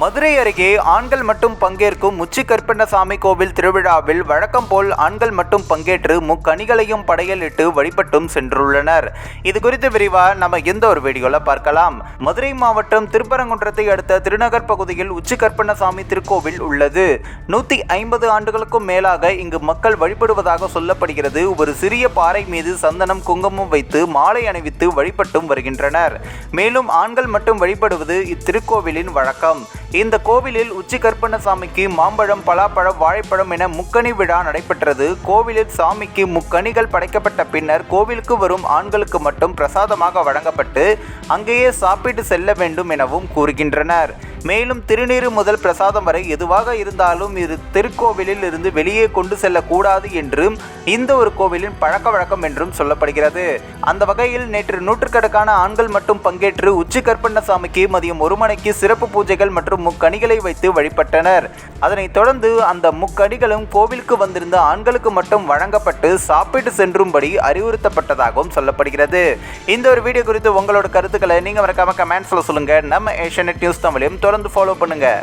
மதுரை அருகே ஆண்கள் மட்டும் பங்கேற்கும் உச்சி கற்பண்ணசாமி கோவில் திருவிழாவில் வழக்கம் போல் ஆண்கள் மட்டும் பங்கேற்று முக்கணிகளையும் படையலிட்டு வழிபட்டும் சென்றுள்ளனர். இது குறித்து விரிவா நம்ம எந்த ஒரு வீடியோல பார்க்கலாம். மதுரை மாவட்டம் திருப்பரங்குன்றத்தை அடுத்த திருநகர் பகுதியில் உச்சி கற்பண்ணசாமி திருக்கோவில் உள்ளது. நூத்தி ஐம்பது ஆண்டுகளுக்கும் மேலாக இங்கு மக்கள் வழிபடுவதாக சொல்லப்படுகிறது. ஒரு சிறிய பாறை மீது சந்தனம் குங்குமம் வைத்து மாலை அணிவித்து வழிபட்டும் வருகின்றனர். மேலும் ஆண்கள் மட்டும் வழிபடுவது இத்திருக்கோவிலின் வழக்கம். இந்த கோவிலில் உச்சி கற்பண்ணசாமிக்கு மாம்பழம் பலாப்பழம் வாழைப்பழம் என முக்கணி விழா நடைபெற்றது. கோவிலில் சாமிக்கு முக்கணிகள் படைக்கப்பட்ட பின்னர் கோவிலுக்கு வரும் ஆண்களுக்கு மட்டும் பிரசாதமாக வழங்கப்பட்டு அங்கேயே சாப்பிட்டு செல்ல வேண்டும் எனவும் கூறுகின்றனர். மேலும் திருநீறு முதல் பிரசாதம் வரை எதுவாக இருந்தாலும் இது திருக்கோவிலில் இருந்து வெளியே கொண்டு செல்லக்கூடாது என்றும் இந்த ஒரு கோவிலின் பழக்க வழக்கம் என்றும் சொல்லப்படுகிறது. அந்த வகையில் நேற்று நூற்றுக்கணக்கான ஆண்கள் மட்டும் பங்கேற்று உச்சி கற்பண்ணசாமிக்கு மதியம் ஒரு மணிக்கு சிறப்பு பூஜைகள் மற்றும் முக்கணிகளை வைத்து வழிபட்டனர். அதனைத் தொடர்ந்து அந்த முக்கணிகளும் கோவிலுக்கு வந்திருந்த ஆண்களுக்கு மட்டும் வழங்கப்பட்டு சாப்பிட்டு சென்றும்படி அறிவுறுத்தப்பட்டதாகவும் சொல்லப்படுகிறது. இந்த ஒரு வீடியோ குறித்து உங்களோட கருத்துக்களை நீங்கள் மறக்காம கமெண்ட்ஸில் சொல்லுங்கள் நம்ம ஏஷியநெட் நியூஸ் தமிழையும் தொடர்ந்து ஃபாலோ பண்ணுங்கள்